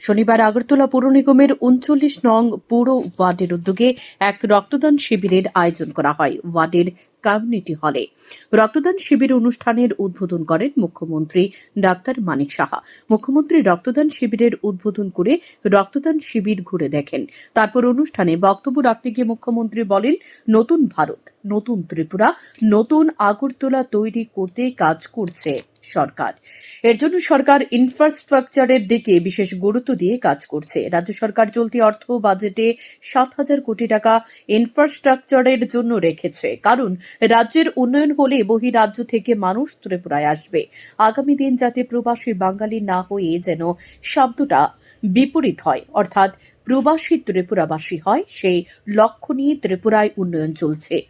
শনিবার আগরতলা পৌর নিগমের উনচল্লিশ নং পৌর ওয়ার্ডের উদ্যোগে এক রক্তদান শিবিরের আয়োজন করা হয় ওয়ার্ডের কমিউনিটি হলে। রক্তদান শিবির অনুষ্ঠানের উদ্বোধন করেন মুখ্যমন্ত্রী ডাক্তার মানিক সাহা। মুখ্যমন্ত্রী রক্তদান শিবিরের উদ্বোধন করে রক্তদান শিবির ঘুরে দেখেন। তারপর অনুষ্ঠানে বক্তব্য রাখতে গিয়ে মুখ্যমন্ত্রী বলেন, নতুন ভারত, নতুন ত্রিপুরা, নতুন আগরতলা তৈরি করতে কাজ করছে। সরকার। এর জন্য সরকার ইনফ্রাস্ট্রাকচারের দিকে বিশেষ গুরুত্ব দিয়ে কাজ করছে। রাজ্য সরকার চলতি অর্থ বাজেটে সাত হাজার কোটি টাকা ইনফ্রাস্ট্রাকচারের জন্য রেখেছে। কারণ, রাজ্যের উন্নয়ন হলে বহি রাজ্য থেকে মানুষ ত্রিপুরায় আসবে। আগামী দিন যাতে প্রবাসী বাঙালি না হয়ে যেন শব্দটা বিপরীত হয়। অর্থাৎ প্রবাসী ত্রিপুরাবাসী হয়, সেই লক্ষ্য নিয়ে ত্রিপুরায় উন্নয়ন চলছে।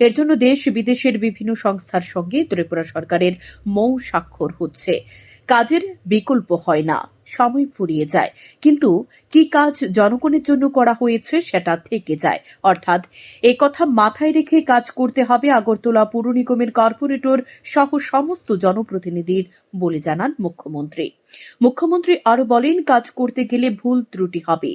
এর জন্য দেশ বিদেশের বিভিন্ন সংস্থার সঙ্গে ত্রিপুরা সরকারের মৌ স্বাক্ষর হচ্ছে। কাজের বিকল্প হয় না, সময় ফুরিয়ে যায়। কিন্তু কি কাজ জনগণের জন্য করা হয়েছে সেটা থেকে যায়। অর্থাৎ এ কথা মাথায় রেখে কাজ করতে হবে আগরতলা পৌর নিগমের কর্পোরেটর সহ সমস্ত জনপ্রতিনিধির বলে জানান মুখ্যমন্ত্রী। মুখ্যমন্ত্রী আরও বলেন, কাজ করতে গেলে ভুল ত্রুটি হবে।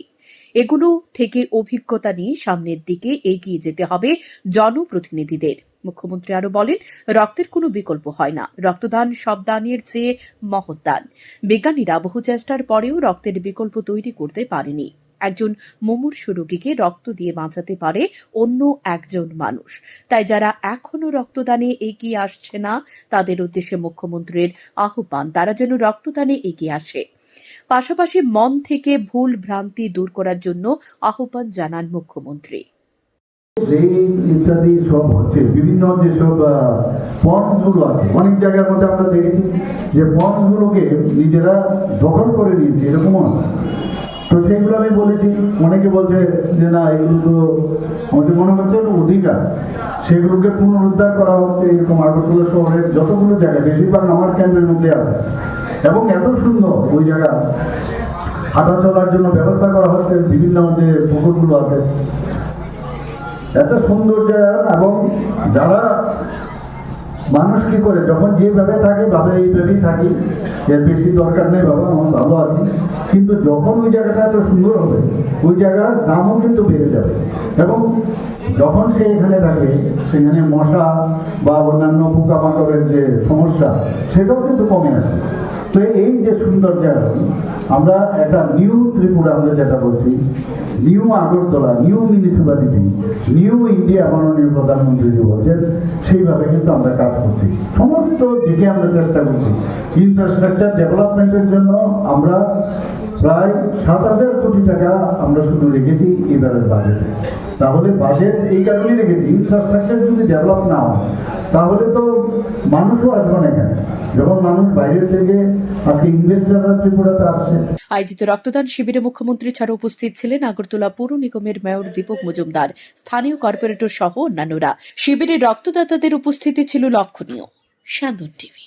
এগুলো থেকে অভিজ্ঞতা নিয়ে সামনের দিকে এগিয়ে যেতে হবে জনপ্রতিনিধিদের। মুখ্যমন্ত্রী আরও বলেন, রক্তের কোনো বিকল্প হয় না। রক্তদান সব দানের চেয়ে মহৎ দান বিজ্ঞানীরা বহু চেষ্টার পরেও রক্তের বিকল্প তৈরি করতে পারেনি। একজন মুমূর্ষু রোগীকে রক্ত দিয়ে বাঁচাতে পারে অন্য একজন মানুষ। তাই যারা এখনও রক্তদানে এগিয়ে আসছে না, তাদের উদ্দেশ্যে মুখ্যমন্ত্রীর আহ্বান, তারা যেন রক্তদানে এগিয়ে আসে। পাশাপাশি মন থেকে ভুল ভ্রান্তি দূর করার জন্য আহ্বান জানান মুখ্যমন্ত্রী ইত্যাদি সব হচ্ছে বিভিন্ন যেসব পন্ডসগুলো আছে, অনেক জায়গার মধ্যে আমরা দেখেছি যে পন্ডস গুলোকে নিজেরা দখল করে নিয়েছে, এরকমও। তো সেগুলো আমি বলেছি। অনেকে বলছে যে, না, এগুলো তো আমাদের মনে একটা অধিকার। সেগুলোকে পুনরুদ্ধার করা হচ্ছে এরকম আগরতলা শহরের যতগুলো জায়গা, বেশিরভাগ আমার কেন্দ্রের মধ্যে আছে। এবং এত সুন্দর ওই জায়গা। হাঁটা চলার জন্য ব্যবস্থা করা হচ্ছে, বিভিন্ন যে পুকুরগুলো আছে। এত সুন্দর জায়গা এবং যারা মানুষ কি করে? যখন যেভাবে থাকে, ভাবে এইভাবেই থাকি। এর বেশি দরকার নেই বাবা আমার ভালো আছি। কিন্তু যখন ওই জায়গাটা এত সুন্দর হবে, ওই জায়গার দামও কিন্তু বেড়ে যাবে। এবং যখন সে এখানে থাকে সেখানে মশা বা অন্যান্য পোকামাকড়ের যে সমস্যা, সেটাও কিন্তু কমে আসে তো এই যে সুন্দর জায়গা, আমরা একটা নিউ ত্রিপুরা আমরা যেটা বলছি, new Agartala, new municipality new India মাননীয় প্রধানমন্ত্রী যে বলছেন, সেইভাবে কিন্তু আমরা কাজ করছি। সমস্ত দিকে আমরা চেষ্টা করছি। ইনফ্রাস্ট্রাকচার ডেভেলপমেন্টের জন্য আমরা প্রায় সাত হাজার কোটি টাকা আমরা শুধু রেখেছি এবারের বাজেটে তাহলে বাজেট এই কারণেই রেখেছি ইনফ্রাস্ট্রাকচার যদি ডেভেলপ না হয় তাহলে তো মানুষও আসবে না এখানে। যখন মানুষ বাইরে থেকে আজকে ইনভেস্টাররা ত্রিপুরাতে আসছে। আয়োজিত রক্তদান শিবিরে মুখ্যমন্ত্রী ছাড়া উপস্থিত ছিলেন আগরতলা পৌর নিগমের মেয়র দীপক মজুমদার, স্থানীয় কর্পোরেটর সহ অন্যান্যরা। শিবিরে রক্তদাতাদের উপস্থিতি ছিল লক্ষণীয়। স্যান্দন টিভি।